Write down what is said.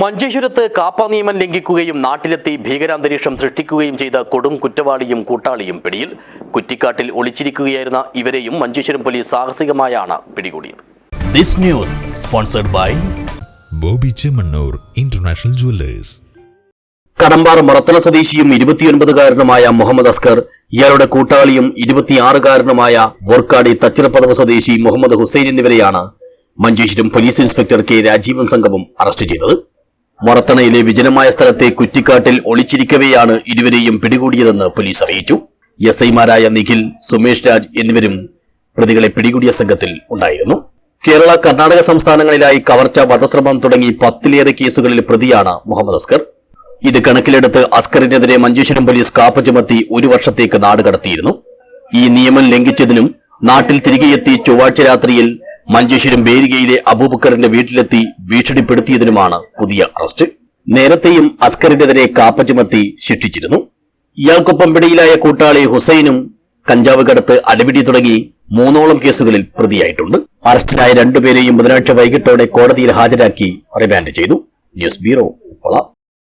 മഞ്ചേശ്വരത്ത് കാപ്പ നിയമം ലംഘിക്കുകയും നാട്ടിലെത്തി ഭീകരാന്തരീക്ഷം സൃഷ്ടിക്കുകയും ചെയ്ത കൊടും കുറ്റവാളിയും കൂട്ടാളിയും പിടിയിൽ. കുറ്റിക്കാട്ടിൽ ഒളിച്ചിരിക്കുകയായിരുന്ന ഇവരെയും മഞ്ചേശ്വരം പോലീസ് സാഹസികമായാണ് പിടികൂടിയത്. This news sponsored by Boby Chemmanur international jewellers. Kadambar Marathala സ്വദേശിയും ഇരുപത്തിയൊൻപതുകാരനുമായ മുഹമ്മദ് അസ്കർ ഇയാളുടെ കൂട്ടാളിയും ഇരുപത്തിയാറുകാരനുമായ വോർക്കാടി തച്ചിറപ്പദവ സ്വദേശി മുഹമ്മദ് ഹുസൈൻ എന്നിവരെയാണ് Manjeshwaram police inspector K Rajeevan സംഘവും അറസ്റ്റ് ചെയ്തത്. മറത്തണയിലെ വിജനമായ സ്ഥലത്തെ കുറ്റിക്കാട്ടിൽ ഒളിച്ചിരിക്കവെയാണ് ഇരുവരെയും പിടികൂടിയതെന്ന് പോലീസ് അറിയിച്ചു. എസ് ഐമാരായ നിഖിൽ സുമേഷ് രാജ് എന്നിവരും പ്രതികളെ പിടികൂടിയ സംഘത്തിൽ ഉണ്ടായിരുന്നു. കേരള കർണാടക സംസ്ഥാനങ്ങളിലായി കവർച്ച വധശ്രമം തുടങ്ങി പത്തിലേറെ കേസുകളിൽ പ്രതിയാണ് മുഹമ്മദ് അസ്കർ. ഇത് കണക്കിലെടുത്ത് അസ്കറിനെതിരെ മഞ്ചേശ്വരം പോലീസ് കാപ്പ ചുമത്തി ഒരു വർഷത്തേക്ക് നാട് കടത്തിയിരുന്നു ഈ നിയമം ലംഘിച്ചതിനും നാട്ടിൽ തിരികെയെത്തി ചൊവ്വാഴ്ച രാത്രിയിൽ മഞ്ചേശ്വരം ബേരികയിലെ അബൂബക്കറിന്റെ വീട്ടിലെത്തി ഭീഷണിപ്പെടുത്തിയതിനുമാണ് പുതിയ അറസ്റ്റ്. നേരത്തെയും അസ്കറിനെതിരെ കാപ്പ ചുമത്തി ശിക്ഷിച്ചിരുന്നു. ഇയാൾക്കൊപ്പം പിടിയിലായ കൂട്ടാളി ഹുസൈനും കഞ്ചാവ് കടത്ത് അടിപിടി തുടങ്ങി മൂന്നോളം കേസുകളിൽ പ്രതിയായിട്ടുണ്ട്. അറസ്റ്റിലായ രണ്ടുപേരെയും ബുധനാഴ്ച വൈകിട്ടോടെ കോടതിയിൽ ഹാജരാക്കി റിമാൻഡ് ചെയ്തു. News bureau